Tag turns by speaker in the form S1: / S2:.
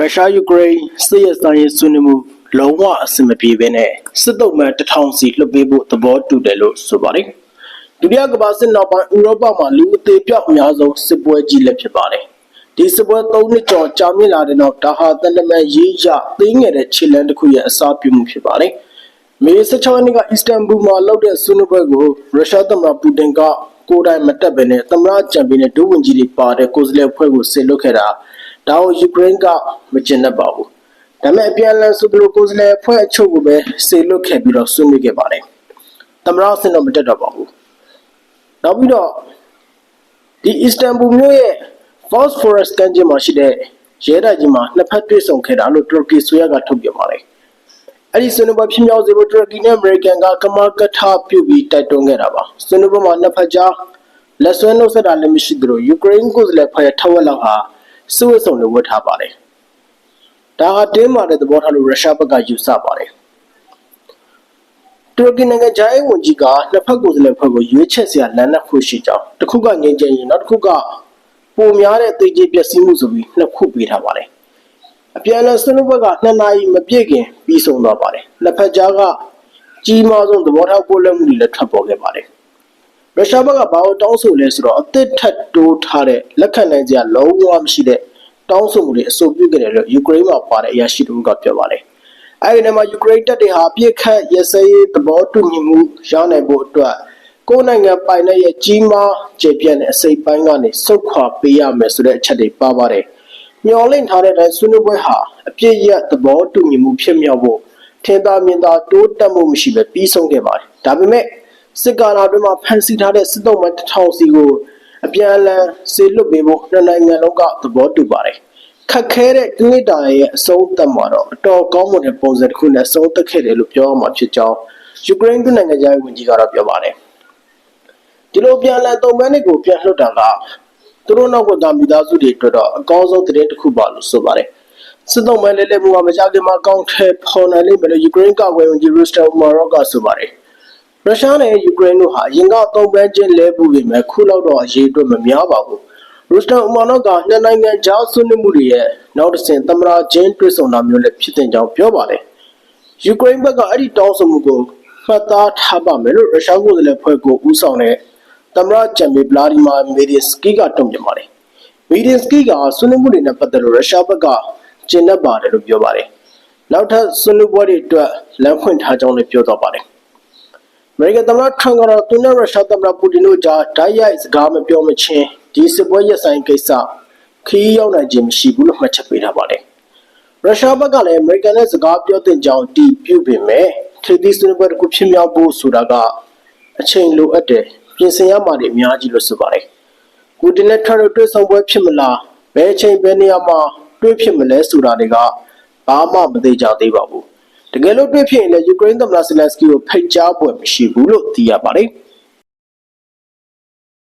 S1: ရုရှားယူကရိန်းစစ်ရေးဆိုင်ရေးဆွေးနွေးမှုလုံးဝအဆင်မပြေဘဲနဲ့စစ်တုံးမှန်တစ်ထောင်စီလွှတ်ပေးဖို့သဘောတူတယ်လို့ဆိုပါတယ်။ဒုတိယကမ္ဘာစစ်နောက်ပိုင်းဥရောပမှာလူအသေးပြောက်အများဆုံးစစ်ပွဲကြီးလည်းဖြစ်ပါတယ်။ဒီစစ်ပွဲ၃နှစ်ကျော်ကြာမြင့်လာတဲ့နောက်ဒါဟာတန်တမန်ရေးရသိငယ်တဲ့ခြေလမ်းတစ်ခုရဲ့အစားပြုမှုဖြစ်ပါတယ်။မေ16ရက်နေ့ကအစ္စတန်ဘူလ်မှာလုပ်တဲ့ဆွေးနွေးပွဲကိုရုရှားသမ္မတပူတင်ကကိုယ်တိုင်မတက်ဘဲနဲ့သမ္မတချန်ပီယံနဲ့ဒုဝန်ကြီးတွေပါတဲ့ကိုယ်စားလှယ်အဖွဲ့ကိုဆေလွတ်ခဲ့တာ ဒါကိုယူကရိန်းကမကျင်တတ်ပါဘူး။ဒါပေမဲ့အပြန်အလှန်ဆိုသလိုကိုယ်စားလှယ်အဖွဲ့အချို့ကိုပဲဆေလွတ်ခဲ့ပြီးတော့ဆွေးနွေးခဲ့ပါတယ်။သမ္မတအဆင့်တော့မတက်တော့ပါဘူး။နောက်ပြီးတော့ဒီအစ္စတန်ဘူလ်မြို့ရဲ့ Phosphorus ကမ်းခြေမှာရှိတဲ့ရဲတပ်ကြီးမှာနှစ်ဖက်တွေ့ဆုံခဲ့တာလို့တူရကီဆိုရကထုတ်ပြန်ပါတယ်။အဲ့ဒီဆွေးနွေးပွဲဖြစ်မြောက်စေဖို့တူရကီနဲ့အမေရိကန်ကကမကထပြုပြီးတိုက်တွန်းခဲ့တာပါ။ဆွေးနွေးပွဲမှာနှစ်ဖက်ကြားလက်ဆွဲနှုတ်ဆက်တာလည်းမရှိသလိုယူကရိန်းကိုယ်စားလှယ်ဖွဲ့ထက်ဝက်လောက်ဟာ စုဝတ်စုံတွေဝတ်ထားပါတယ်။ဒါဟာတင်းမာတဲ့သဘောထားလို့ရုရှားဘက်ကယူဆပါတယ်။တူရကီနိုင်ငံဂျိုင်းဝန်ကြီးကနှစ်ဖက်ကိုယ်စားလှယ်ဖွဲ့ကိုရွေးချယ်စရာလမ်းနှစ်ခုရှိကြောင်းတစ်ခုကငြိမ်းချမ်းရေးနောက်တစ်ခုကပုံများတဲ့သိကြီးပျက်စီးမှုဆိုပြီးနှစ်ခုပေးထားပါတယ်။အပြန်အလှန်ဆွေးနွေးပွဲကနှစ်နာရီမပြည့်ခင်ပြီးဆုံးသွားပါတယ်။နှစ်ဖက်ကြားကကြီးမားဆုံးသဘောထားပို့လက်မှုတွေလည်းထွက်ပေါ်ခဲ့ပါတယ်။ ရုရှားဘက်ကဘာလို့တောင်းဆိုလဲဆိုတော့အသစ်ထပ်တိုးထားတဲ့လက်ခံနိုင်စရာလုံးဝမရှိတဲ့တောင်းဆိုမှုတွေအဆိုပြုခဲ့တယ်လို့ယူကရိန်းမှာပါတဲ့အရာရှိတို့ကပြောပါတယ်။အဲဒီနေရာမှာယူကရိန်းတပ်တွေဟာအပြစ်ခတ်ရစရေးသဘောတူညီမှုရနိုင်ဖို့အတွက်ကိုယ်နိုင်ငံပိုင်တဲ့ရဲ့ကြီးမားကျေပြန့်တဲ့အစိပ်ပိုင်းကနေစုခွာပေးရမယ်ဆိုတဲ့အချက်တွေပါပါတယ်။မျော်လင့်ထားတဲ့အတိုင်းဆွေးနွေးပွဲဟာအပြစ်ရသဘောတူညီမှုဖြစ်မြောက်ဖို့ထင်သာမြင်သာတိုးတက်မှုမရှိပဲပြီးဆုံးခဲ့ပါတယ်။ဒါပေမဲ့ စစ်ကာလအတွင်းမှာဖန်ဆီးထားတဲ့စစ်တုံးမှတစ်ထောင်စီကိုအပြန်အလှန်ဆေလွတ်ပေးဖို့နှစ်နိုင်ငံလုံးကသဘောတူပါတယ်။ခက်ခဲတဲ့ကိလေသာရဲ့အဆုံးသတ်မှာတော့အတော်ကောင်းမွန်တဲ့ပုံစံတစ်ခုနဲ့အဆုံးသတ်ခဲ့တယ်လို့ပြောရမှာဖြစ်ကြောင်းယူကရိန်းနိုင်ငံသားဝန်ကြီးကတော့ပြောပါတယ်။ဒီလိုပြန်လည်တုံ့ပြန်တွေကိုပြန်လှုပ်တာကသူတို့နောက်ကသာမိသားစုတွေအတွက်တော့အကောင်းဆုံးသတင်းတစ်ခုပါလို့ဆိုပါတယ်။စစ်တုံးမှလဲလဲမှုကမကြခင်မှာကောင်းထဲဖော်နိုင်လိမ့်မယ်လို့ယူကရိန်းကဝန်ကြီးရူစတာမာရော့ကဆိုပါတယ်။ ရုရှားနဲ့ယူကရိန်းတို့ဟာအရင်ကသုံးပန်းချင်းလဲပူပေမဲ့ခုလောက်တော့အရေးအတွက်မများပါဘူး။ရုစတန်အမာနော့ကနှစ်နိုင်ငံကြားဆွေးနွေးမှုတွေရဲ့နောက်တစ်ဆင့်သမရာချင်းတွေ့ဆုံတာမျိုးလည်းဖြစ်တဲ့ကြောင်းပြောပါတယ်။ယူကရိန်းဘက်ကအဲ့ဒီတောင်းဆိုမှုကိုမှတ်သားထားပါမယ်လို့ရုရှားကိုယ်စားလှယ်ဖွဲ့ကိုဦးဆောင်တဲ့သမရာဂျမ်မီဗလာဒီမာမီဒီစကီကတုံ့ပြန်ပါတယ်။မီဒီစကီကဆွေးနွေးမှုတွေနဲ့ပတ်သက်လို့ရုရှားဘက်ကကျင်းတ်ပါတယ်လို့ပြောပါတယ်။နောက်ထပ်ဆွေးနွေးပွဲတွေအတွက်လမ်းဖွင့်ထားကြောင်းလည်းပြောတော့ပါတယ်။အ မေရိကန်သမ္မတထရန့်ကတော့သူနဲ့ရုရှားသမ္မတပူတင်တို့ကြားဓာတ်ရိုက်စကားမပြောမချင်းဒီစစ်ပွဲရပ်ဆိုင်ကိစ္စခီးရောက်နိုင်ခြင်းမရှိဘူးလို့မှတ်ချက်ပေးထားပါတယ်။ရုရှားဘက်ကလည်းအမေရိကန်နဲ့စကားပြောတဲ့ကြောင်းတီးပြုတ်ပေမဲ့ထိပ်သီးဆွေးနွေးပွဲတစ်ခုဖြစ်မြောက်ဖို့ဆိုတာကအချိန်လိုအပ်တယ်ပြင်ဆင်ရမှာတွေအများကြီးလို့ဆိုပါတယ်။ပူတင်နဲ့ထရန့်တို့တွေ့ဆုံပွဲဖြစ်မလားဘယ်အချိန်ဘယ်နေရာမှာတွေ့ဖြစ်မလဲဆိုတာတွေကဘာမှမသိကြသေးပါဘူး။ တကယ်လို့တွေ့ဖြစ်ရင်လည်းယူကရိန်းသမ္မတဇလန်စကီကိုဖိတ်ကြားပွဲမရှိဘူးလို့သိရပါတယ်။